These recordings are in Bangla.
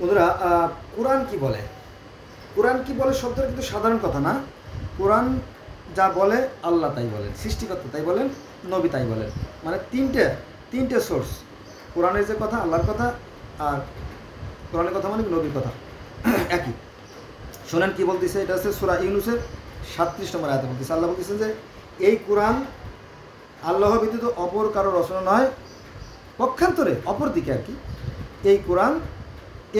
বন্ধুরা কোরআন কি বলে? কোরআন কি বলে শব্দটা কিন্তু সাধারণ কথা না। কোরআন যা বলে, আল্লাহ তাই বলেন। সৃষ্টিকর্তা তাই বলেন, নবী তাই বলেন। মানে তিনটে তিনটে সোর্স কোরআনের যে কথা, আল্লাহর কথা, আর কোরআনের কথা মানে নবীর কথা। একই। শোনেন কি বলতেছে, এটা হচ্ছে সুরা ইউনুসের সাতত্রিশ নম্বর আয়াতে বলতেছে। আল্লাহ বলতেছেন যে, এই কোরআন আল্লাহ ব্যতীত অপর কারও রচনা নয়। পক্ষান্তরে অপর দিকে আর কি। এই কোরআন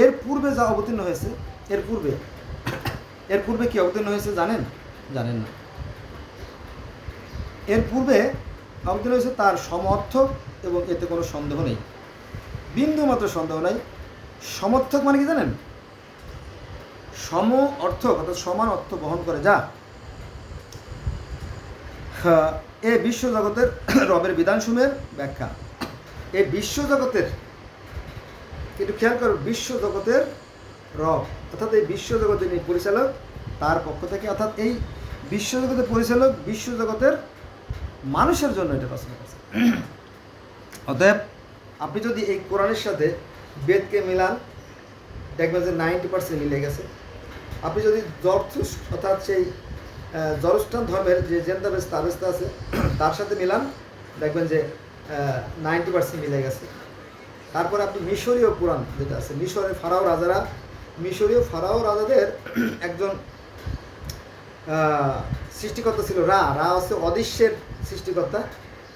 এর পূর্বে যা অবতীর্ণ হয়েছে, এর পূর্বে এর পূর্বে কি অবতীর্ণ হয়েছে জানেন? জানেন না। এর পূর্বে অবতীর্ণ হয়েছে তার সমর্থক এবং এতে কোনো সন্দেহ নেই। বিন্দু মাত্র সন্দেহ নাই। সমর্থক মানে কি জানেন? সম অর্থক অর্থাৎ সমান অর্থ বহন করে যা। এ বিশ্ব জগতের রবের বিধানসমূহের ব্যাখ্যা। এই বিশ্ব জগতের কিন্তু খেয়াল করো, বিশ্ব জগতের রব, অর্থাৎ এই বিশ্ব জগতের পরিচালক, তার পক্ষ থেকে, অর্থাৎ এই বিশ্ব জগতের পরিচালক বিশ্ব জগতের মানুষের জন্য এটা রচনা করছে। অতএব, আপনি যদি এই কোরআনের সাথে বেদকে মিলান, দেখবেন যে নাইনটি পার্সেন্ট মিলে গেছে। আপনি যদি জর্থুস অর্থাৎ সেই জরস্টান ধর্মের যে জেন্দাবেস্তা আবেস্তা আছে, তার সাথে মিলান, দেখবেন যে নাইনটি পার্সেন্ট মিলে গেছে। তারপরে আপনি মিশরীয় পুরাণ যেটা আছে, মিশরের ফারাও রাজারা, মিশরীয় ফারাও রাজাদের একজন সৃষ্টিকর্তা ছিল রা। রা হচ্ছে অদৃশ্যের সৃষ্টিকর্তা।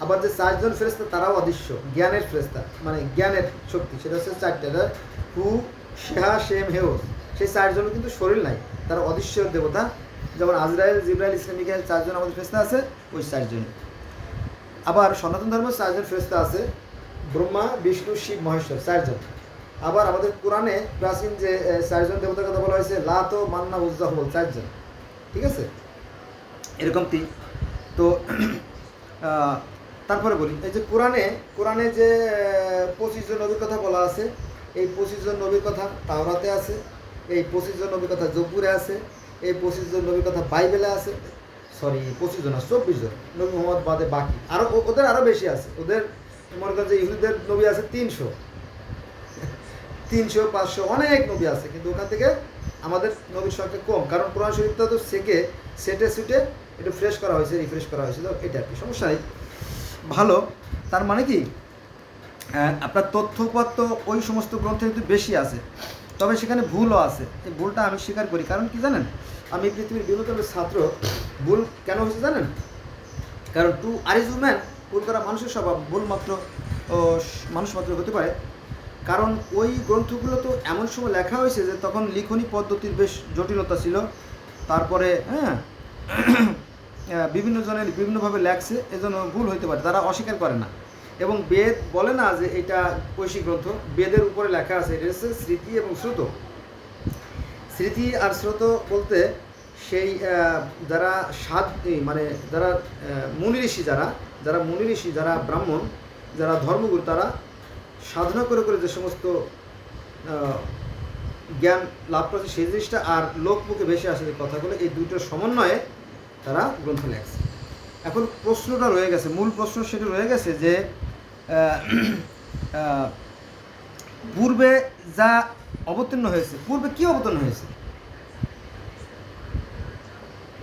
আবার যে চারজন ফেরেস্তা তারাও অদৃশ্য, জ্ঞানের ফেরেস্তা মানে জ্ঞানের শক্তি। সেটা হচ্ছে চারটে হু, শেহা, শেম হেওস সেই চারজনের কিন্তু শরীর নাই, তারা অদৃশ্য দেবতা। যেমন আজরায়েল জিব্রাইল ইসলামিকের চারজন আমাদের ফেরেস্তা আছে, ওই চারজন আবার সনাতন ধর্মের চারজন ফেরেস্তা আছে ব্রহ্মা, বিষ্ণু, শিব, মহেশ্বর, চারজন। আবার আমাদের কোরআনে প্রাচীন যে চারজন দেবতার কথা বলা হয়েছে লাত মান্না উজ্জাহবল চারজন। ঠিক আছে? এরকম তিন। তো তারপরে বলি, এই যে কোরআনে কোরআনে যে পঁচিশ জন নবীর কথা বলা আছে, এই পঁচিশ জন নবীর কথা তাওরাতে আছে, এই পঁচিশ জন নবীর কথা জব্বুরে আছে, এই পঁচিশ জন নবীর কথা বাইবেলে আছে, সরি, পঁচিশ জন না, চব্বিশ জন। নবী মোহাম্মদ বাদে বাকি। আরও ওদের আরও বেশি আছে। ওদের মনে করেন যে ইহুদিদের নবী আছে তিনশো। তিনশো, পাঁচশো অনেক নবী আছে, কিন্তু ওখান থেকে আমাদের নবীর সংখ্যা কম। কারণ কোরআন শরীফটা তো সেকে, সেটে সুটে একটু ফ্রেশ করা হয়েছে রিফ্রেশ করা হয়েছে, তো এটা আর কি, সমস্যা নেই। ভালো, তার মানে কি? আপনার তথ্যপত্র ওই সমস্ত গ্রন্থে কিন্তু বেশি আছে। তবে সেখানে ভুলও আছে। এই ভুলটা আমি স্বীকার করি। কারণ কি জানেন? আমি পৃথিবীর বিনোদনের ছাত্র, ভুল কেন হয়েছে জানেন? কারণ টু আর ইজ উম্যান ভুল করা মানুষের স্বভাব ভুল মাত্র ও স- মানুষ মাত্র হতে পারে। কারণ ওই গ্রন্থগুলো তো এমন সময় লেখা হয়েছে যে তখন লিখনী পদ্ধতির বেশ জটিলতা ছিল। তারপরে হ্যাঁ বিভিন্ন জনের বিভিন্নভাবে লেখছে, এজন্য ভুল হইতে পারে, তারা অস্বীকার করে না। এবং বেদ বলে না যে এটা ঐশী গ্রন্থ, বেদের উপরে লেখা আছে, এটা হচ্ছে স্মৃতি এবং শ্রুত স্মৃতি আর স্রোত বলতে সেই যারা এই মানে যারা মুনি ঋষি যারা যারা মুনি ঋষি, যারা ব্রাহ্মণ, যারা ধর্মগুরু, তারা সাধনা করে করে যে সমস্ত জ্ঞান লাভ করেছে, সেই জিনিসটা আর লোকমুখে ভেসে আসে যে কথাগুলো, এই দুটোর সমন্বয়ে তারা গ্রন্থ লেখছে। এখন প্রশ্নটা রয়ে গেছে, মূল প্রশ্ন সেটা রয়ে গেছে যে পূর্বে যা অবতীর্ণ হয়েছে, পূর্বে কি অবতীর্ণ হয়েছে?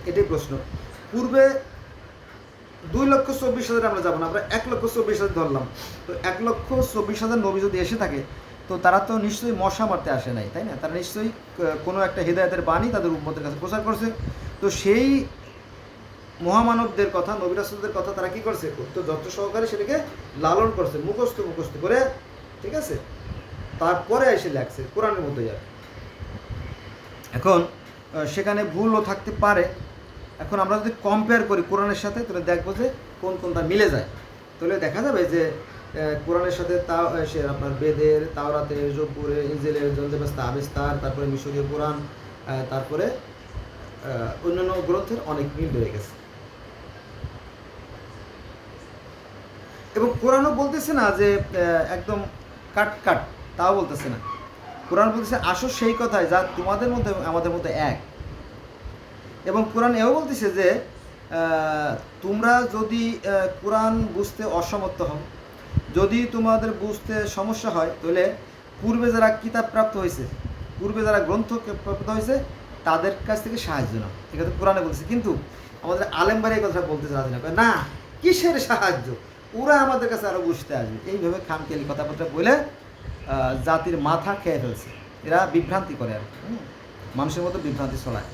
এটাই প্রশ্ন। পূর্বে দুই লক্ষ চব্বিশ হাজার আমরা যাব না, আমরা এক লক্ষ চব্বিশ হাজার ধরলাম। তো এক লক্ষ চব্বিশ হাজার নবী যদি এসে থাকে, তো তারা তো নিশ্চয়ই মশা মারতে আসে নাই, তাই না? তারা নিশ্চয়ই কোনো একটা হৃদায়তের বাণী তাদের উন্মতের কাছে প্রচার করছে। তো সেই মহামানবদের কথা নবিরাসদের কথা তারা কি করছে? তো যত্ন সহকারে সেটাকে লালন করছে, মুখস্থ মুখস্থ করে, ঠিক আছে? তারপরে এসে লেখছে, কোরআনের মধ্যে যাবে। এখন সেখানে ভুলও থাকতে পারে এখন আমরা যদি কম্পেয়ার করি কোরআনের সাথে, তাহলে দেখব যে কোন কোনটা মিলে যায়। তাহলে দেখা যাবে যে কোরআনের সাথে তা সে আপনার বেদের তাওরাতের জোপুরে ইঞ্জিলের জলদেবাস্তা, আবেস্তার, তারপরে মিশরীয় কোরআন তারপরে অন্যান্য গ্রন্থের অনেক মিল রয়ে গেছে। এবং কোরআনও বলতেছে না যে একদম কাট কাট, তাও বলতেছে না। কোরআন বলতেছে, আসো সেই কথায় যা তোমাদের মধ্যে আমাদের মধ্যে এক। এবং কোরআন এও বলতেছে যে তোমরা যদি কোরআন বুঝতে অসমর্থ হও, যদি তোমাদের বুঝতে সমস্যা হয়, তাহলে পূর্বে যারা কিতাব প্রাপ্ত হয়েছে, পূর্বে যারা গ্রন্থ প্রাপ্ত হয়েছে, তাদের কাছ থেকে সাহায্য না এটা তো কোরআনে বলছে। কিন্তু আমাদের আলেম বাড়ি এই কথা বলতে রাজি না। না, কিসের সাহায্য? ওরা আমাদের কাছে আরও বুঝতে আসবে। এইভাবে খামখেয়ালি কথাবার্তা বলে জাতির মাথা খেয়ে ফেলছে। এরা বিভ্রান্তি করে আর? মানুষের মতো বিভ্রান্তি ছড়ায়।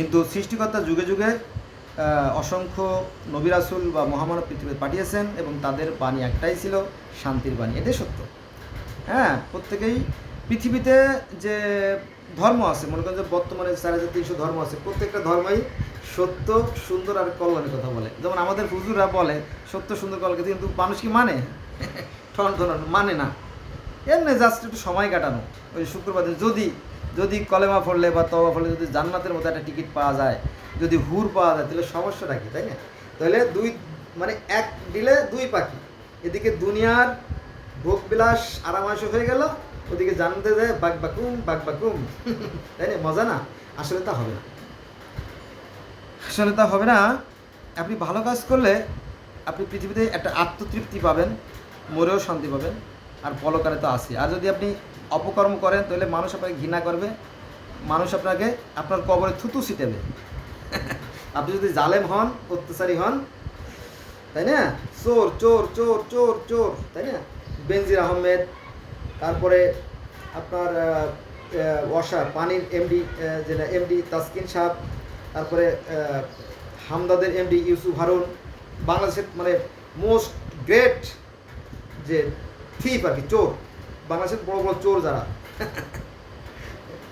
কিন্তু সৃষ্টিকর্তা যুগে যুগে অসংখ্য নবিরাসুল বা মহামানব পৃথিবীতে পাঠিয়েছেন এবং তাদের বাণী একটাই ছিল, শান্তির বাণী। এটাই সত্য। হ্যাঁ প্রত্যেকেই পৃথিবীতে যে ধর্ম আছে, মনে করেন যে বর্তমানে চার হাজার তিনশো ধর্ম আছে, প্রত্যেকটা ধর্মই সত্য, সুন্দর আর কল্যাণের কথা বলে। যেমন আমাদের হুজুররা বলে, সত্য, সুন্দর, কল্যাণ, কিন্তু মানুষ কি মানে? ঠন মানে না। এমনি জাস্ট একটু সময় কাটানো। ওই শুক্রবার যদি যদি কলেমা পড়লে বা তবা পড়লে যদি জান্নাতের মতো একটা টিকিট পাওয়া যায়, যদি হুর পাওয়া যায়, তাহলে সমস্যাটা কি, তাই না? তাহলে দুই মানে এক দিলে দুই পাখি, এদিকে দুনিয়ার ভোগবিলাস আরামাশে হয়ে গেল, ওদিকে জানতে যায়, বাক বাকুম বাক বাকুম। তাই না? মজা না? আসলে তা হবে না। আসলে তা হবে না। আপনি ভালো কাজ করলে আপনি পৃথিবীতে একটা আত্মতৃপ্তি পাবেন মরেও শান্তি পাবেন। আর পলকারে তো আসি আর যদি আপনি অপকর্ম করেন, তাহলে মানুষ আপনাকে ঘৃণা করবে। মানুষ আপনাকে আপনার কবরে থুতু ছিটাবে। আপনি যদি জালেম হন, অত্যাচারী হন, তাই না? চোর চোর চোর চোর চোর, তাই না? বেনজির আহমেদ, তারপরে আপনার ওয়াসা পানির এমডি যেটা এমডি তাসকিন সাহেব, তারপরে হামদাদের এমডি ইউসুফ হারুন, বাংলাদেশের মানে মোস্ট গ্রেট যে থিপ আর কি, চোর। বাংলাদেশের বড় বড় চোর যারা।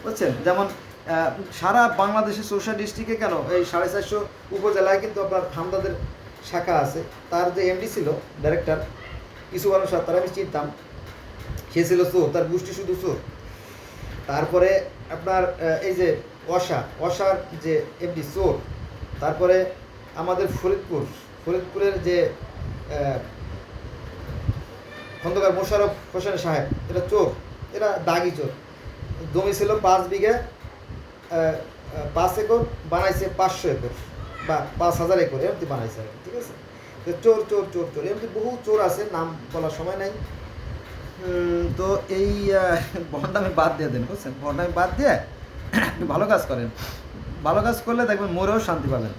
বুঝছেন? যেমন সারা বাংলাদেশের চৌষা ডিস্ট্রিক্টে কেন এই সাড়ে চারশো উপজেলায় কিন্তু আপনার হামদাদের শাখা আছে। তার যে এমডি ছিল ডাইরেক্টর কিছু মানুষ তারা আমি চিনতাম। সে ছিল চোর, তার গোষ্ঠী শুধু চোর। তারপরে আপনার এই যে অশা অশার যে এমডি চোর। তারপরে আমাদের ফরিদপুর, ফরিদপুরের যে খন্দকার মোশারফ হোসেন সাহেব। এটা চোর এরা দাগি চোর। জমি ছিল পাঁচ বিঘা পাঁচ একর, বানাইছে পাঁচশো একর বা পাঁচ হাজার একর এমনি বানাইছে ঠিক আছে? তো চোর চোর চোর চোর এমনি বহু চোর আছে, নাম বলার সময় নাই। তো এই বন্ডামি বাদ দিয়ে দেন, বুঝছেন? বন্ডামি বাদ দিয়ে আপনি ভালো কাজ করেন। ভালো কাজ করলে দেখবেন মোরেও শান্তি পাবেন।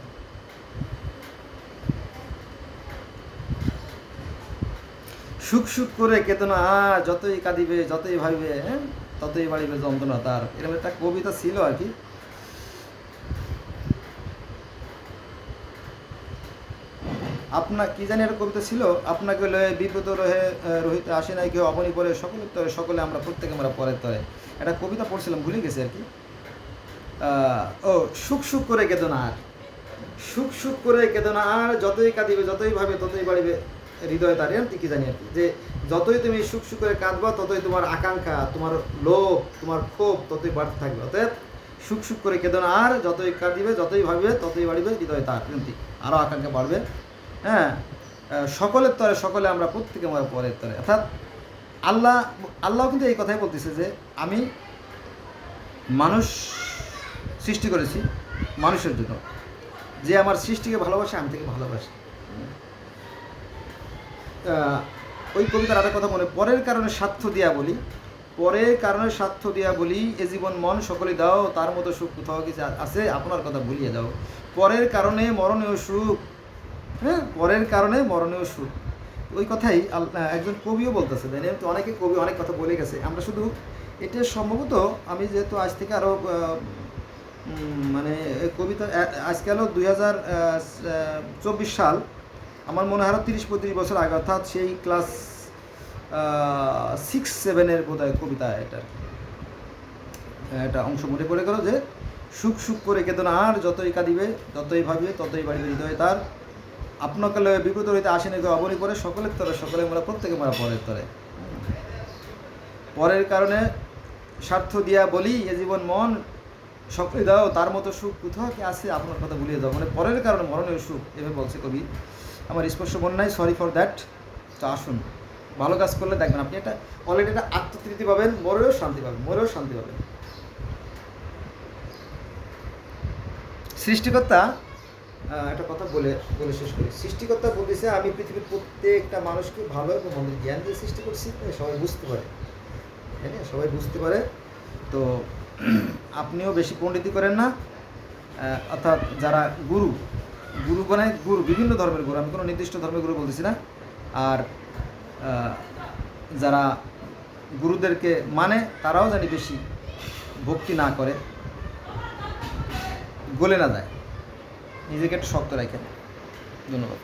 সুখ সুখ করে কেতনা আ যতই কাঁদিবে, যতই ভাবিবে হ্যাঁ ততই বাড়িবে যন্ত্রণা তার। এরকম একটা কবিতা ছিল আর কি। আপনার কি জানি একটা কবিতা ছিল, আপনাকে লয়ে বিপদ রহে রহিতে, আসে নাই কেউ অবনী পরে সকলের তরে সকলে আমরা, প্রত্যেকে আমরা পরের তরে। একটা কবিতা পড়ছিলাম, ভুলে গেছি আর কি। ও, সুখ সুখ করে কেদনা আর। সুখ সুখ করে কেদনা আর, যতই কাঁদিবে, যতই ভাবে ততই বাড়িবে। হৃদয় তার এরকম কি জানি আর কি। যে যতই তুমি সুখ সুখ কাঁদবা, ততই তোমার আকাঙ্ক্ষা, তোমার লোভ, তোমার ক্ষোভ ততই বাড়তে থাকবে। অতএব সুখ সুখ করে কেদনা আর যতই কাঁদিবে, যতই ভাবিবে, ততই বাড়িবে হৃদয় তার। এরকম আরও আকাঙ্ক্ষা বাড়বে। হ্যাঁ সকলের তরে, সকলে আমরা প্রত্যেকে আমরা পরের তরে। অর্থাৎ আল্লাহ আল্লাহ কিন্তু এই কথাই বলতেছে যে আমি মানুষ সৃষ্টি করেছি মানুষের জন্য। যে আমার সৃষ্টিকে ভালোবাসে, আমি তাকে ভালোবাসি। ওই কবিতার আরেক কথা মনে পরের কারণে স্বার্থ দিয়া বলি। পরের কারণে স্বার্থ দিয়া বলি, এ জীবন মন সকলে দাও, তার মতো সুখ কোথাও কিছু আছে? আপনার কথা ভুলিয়ে দাও। পরের কারণে মরণীয় সুখ। হ্যাঁ পরের কারণে মরণীয় সুখ। ওই কথাই একজন কবিও বলতেছে, তাই? তো অনেকে কবি অনেক কথা বলে গেছে। আমরা শুধু এটা সম্ভবত আমি যেহেতু আজ থেকে আরও মানে কবিতা, আ- আজকে হলো দুই হাজার চব্বিশ সাল। আমার মনে হয় তিরিশ পঁয়ত্রিশ বছর আগে, অর্থাৎ সেই ক্লাস সিক্স সেভেনের বোধ হয় কবিতা এটা একটা অংশ মনে পড়ে গেল যে, সুখ সুখ করে কেতন আর যতই কাঁদিবে, ততই ভাবিবে, ততই বাড়িবে হৃদয় তার। আপনাকে লয়ে বিপদ হইতে আসেনি কেউ, অবনী করে সকলের তরে সকলে আমরা প্রত্যেকে আমরা পরের তরে। পরের কারণে স্বার্থ দিয়া বলি, এ জীবন মন, সকলে দাও, তার মতো সুখ কোথাও কি আছে? আপনার কথা ভুলিয়ে দাও। মানে পরের কারণে মরণীয় সুখ, এভাবে বলছে কবি। আমার স্পর্শ বন্যায় সরি ফর দ্যাট তো আসুন। ভালো কাজ করলে দেখবেন আপনি এটা অলরেডি একটা আত্মতৃপ্তি পাবেন মরেও শান্তি পাবেন মরেও শান্তি পাবেন। সৃষ্টিকর্তা একটা কথা বলে বলে শেষ করি। সৃষ্টিকর্তা বলতেছে, আমি পৃথিবীর প্রত্যেকটা মানুষকে ভালো এবং মন্দের জ্ঞান দিয়ে সৃষ্টি করছি সবাই বুঝতে পারে। তাই না? সবাই বুঝতে পারে। তো আপনিও বেশি পণ্ডিতি করেন না। অর্থাৎ যারা গুরু গুরু মানে গুরু, বিভিন্ন ধর্মের গুরু, আমি কোনো নির্দিষ্ট ধর্মের গুরু বলতেছি না। আর যারা গুরুদেরকে মানে তারাও জানি বেশি ভক্তি না করে, গলে না যায় নিজেকে একটু শক্ত রাখেন। ধন্যবাদ।